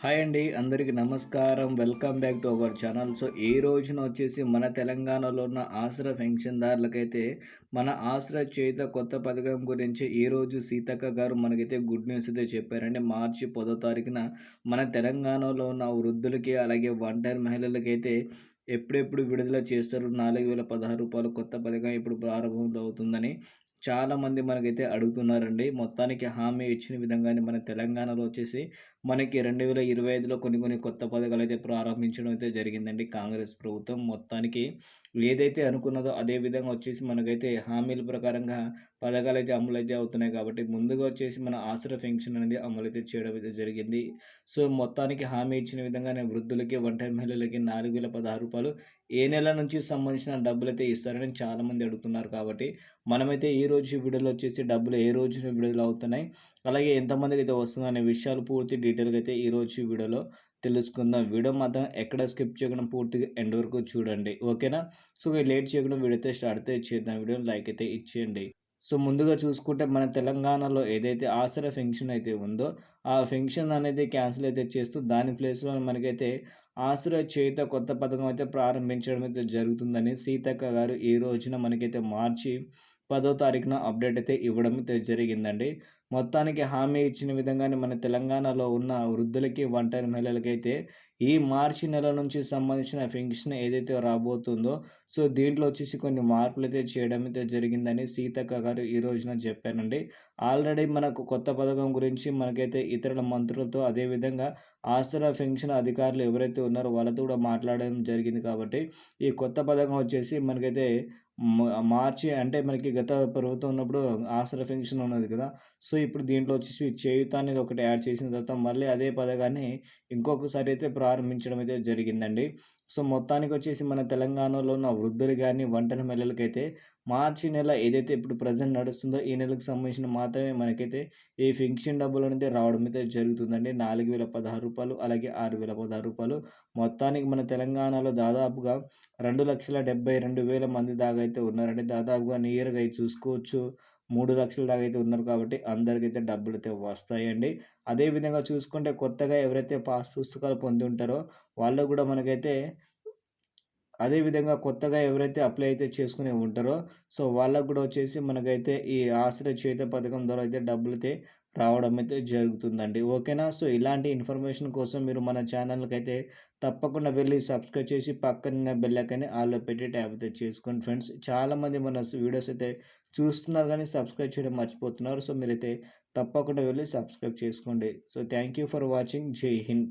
Hi అండి అందరికీ నమస్కారం. Welcome back to our channel. So ఈ రోజున వచ్చేసి మన తెలంగాణలో ఉన్న ఆశ్ర పెన్షన్దారులకైతే మన ఆసరా చేత కొత్త పథకం గురించి ఈరోజు సీతక్క గారు మనకైతే గుడ్ న్యూస్ అయితే చెప్పారండి. మార్చి పదో తారీఖున మన తెలంగాణలో ఉన్న వృద్ధులకి అలాగే ఒంటరి మహిళలకైతే ఎప్పుడెప్పుడు విడుదల చేస్తారు? నాలుగు వేల పదహారు రూపాయలు కొత్త పథకం ఇప్పుడు ప్రారంభం అవుతుందని చాలామంది మనకైతే అడుగుతున్నారండి. మొత్తానికి హామీ ఇచ్చిన విధంగానే మన తెలంగాణలో వచ్చేసి మనకి రెండు వేల ఇరవై ఐదులో కొన్ని కొన్ని కొత్త పథకాలు అయితే ప్రారంభించడం అయితే జరిగిందండి కాంగ్రెస్ ప్రభుత్వం. మొత్తానికి ఏదైతే అనుకున్నదో అదే విధంగా వచ్చేసి మనకైతే హామీల ప్రకారంగా పథకాలు అయితే అమలు అయితే అవుతున్నాయి కాబట్టి ముందుగా వచ్చేసి మన ఆసరా పెన్షన్ అనేది అమలు అయితే చేయడం అయితే జరిగింది. సో మొత్తానికి హామీ ఇచ్చిన విధంగానే వృద్ధులకి ఒంటరి మహిళలకి నాలుగు వేల పదహారు రూపాయలు ఏ నెల నుంచి సంబంధించిన డబ్బులు అయితే ఇస్తారని చాలామంది అడుగుతున్నారు కాబట్టి మనమైతే ఈ రోజు వీడియోలో వచ్చేసి డబ్బులు ఏ రోజు విడుదల అవుతున్నాయి అలాగే ఎంతమందికి అయితే వస్తుందనే విషయాలు పూర్తి డీటెయిల్గా అయితే ఈ రోజు వీడియోలో తెలుసుకుందాం. వీడియో మాత్రం ఎక్కడ స్కిప్ చేయకుండా పూర్తిగా ఎండ్ వరకు చూడండి. ఓకేనా? సో మీరు లేట్ చేయకుండా వీడియో అయితే స్టార్ట్ అయితే చేద్దాం. వీడియో లైక్ అయితే ఇచ్చేయండి. సో ముందుగా చూసుకుంటే మన తెలంగాణలో ఏదైతే ఆసరా ఫంక్షన్ అయితే ఉందో ఆ ఫంక్షన్ అనేది క్యాన్సిల్ అయితే చేస్తూ దాని ప్లేస్లో మనకైతే ఆసరా చేత కొత్త పథకం అయితే ప్రారంభించడం అయితే జరుగుతుందని సీతక్క గారు ఈ రోజున మనకైతే మార్చి పదో తారీఖున అప్డేట్ అయితే ఇవ్వడం జరిగిందండి. మొత్తానికి హామీ ఇచ్చిన విధంగానే మన తెలంగాణలో ఉన్న వృద్ధులకి ఒంటరి మహిళలకైతే ఈ మార్చి నెల నుంచి సంబంధించిన పెన్షన్ ఏదైతే రాబోతుందో సో దీంట్లో వచ్చేసి కొన్ని మార్పులు అయితే చేయడం అయితే జరిగిందని సీతక్క గారు ఈ రోజున చెప్పానండి ఆల్రెడీ మనకు కొత్త పథకం గురించి మనకైతే ఇతరుల మంత్రులతో అదేవిధంగా ఆసరా పెన్షన్ అధికారులు ఎవరైతే ఉన్నారో వాళ్ళతో కూడా మాట్లాడడం జరిగింది కాబట్టి ఈ కొత్త పథకం వచ్చేసి మనకైతే మార్చి అంటే మనకి గత ప్రభుత్వం ఉన్నప్పుడు ఆసరా పెన్షన్ ఉన్నది కదా. సో ఇప్పుడు దీంట్లో వచ్చేసి చేయుత అనేది ఒకటి యాడ్ చేసిన తర్వాత మళ్ళీ అదే పథకాన్ని ఇంకొకసారి అయితే ప్రారంభించడం అయితే జరిగిందండి. సో మొత్తానికి వచ్చేసి మన తెలంగాణలో ఉన్న వృద్ధులు కానీ వంటన మహిళలకైతే మార్చి నెల ఏదైతే ఇప్పుడు ప్రజెంట్ నడుస్తుందో ఈ నెలకు సంబంధించిన మాత్రమే మనకైతే ఈ ఫింక్షన్ డబ్బులు అనేది రావడం అయితే జరుగుతుందండి. నాలుగు వేల పదహారు రూపాయలు అలాగే ఆరు వేల పదహారు రూపాయలు. మొత్తానికి మన తెలంగాణలో దాదాపుగా రెండు లక్షల డెబ్బై రెండు వేల మంది దాకా అయితే ఉన్నారండి. దాదాపుగా నియర్గా చూసుకోవచ్చు. మూడు లక్షల దాకా అయితే ఉన్నారు కాబట్టి అందరికైతే డబ్బులు అయితే వస్తాయండి అదేవిధంగా చూసుకుంటే కొత్తగా ఎవరైతే పాస్ పుస్తకాలు పొంది ఉంటారో వాళ్ళు కూడా మనకైతే అదేవిధంగా కొత్తగా ఎవరైతే అప్లై అయితే చేసుకుని ఉంటారో సో వాళ్ళకు కూడా వచ్చేసి మనకైతే ఈ ఆశ్రయ చేత పథకం ద్వారా అయితే డబ్బులు అయితే రావడం అయితే జరుగుతుందండి. ఓకేనా? సో ఇలాంటి ఇన్ఫర్మేషన్ కోసం మీరు మన ఛానల్కి అయితే తప్పకుండా వెళ్ళి సబ్స్క్రైబ్ చేసి పక్కన బెల్లకని ఆల్లో పెట్టి ట్యాబ్ అయితే చేసుకోండి ఫ్రెండ్స్. చాలామంది మన వీడియోస్ అయితే చూస్తున్నారు కానీ సబ్స్క్రైబ్ చేయడం మర్చిపోతున్నారు. సో మీరైతే తప్పకుండా వెళ్ళి సబ్స్క్రైబ్ చేసుకోండి. So thank you for watching. Jai Hind.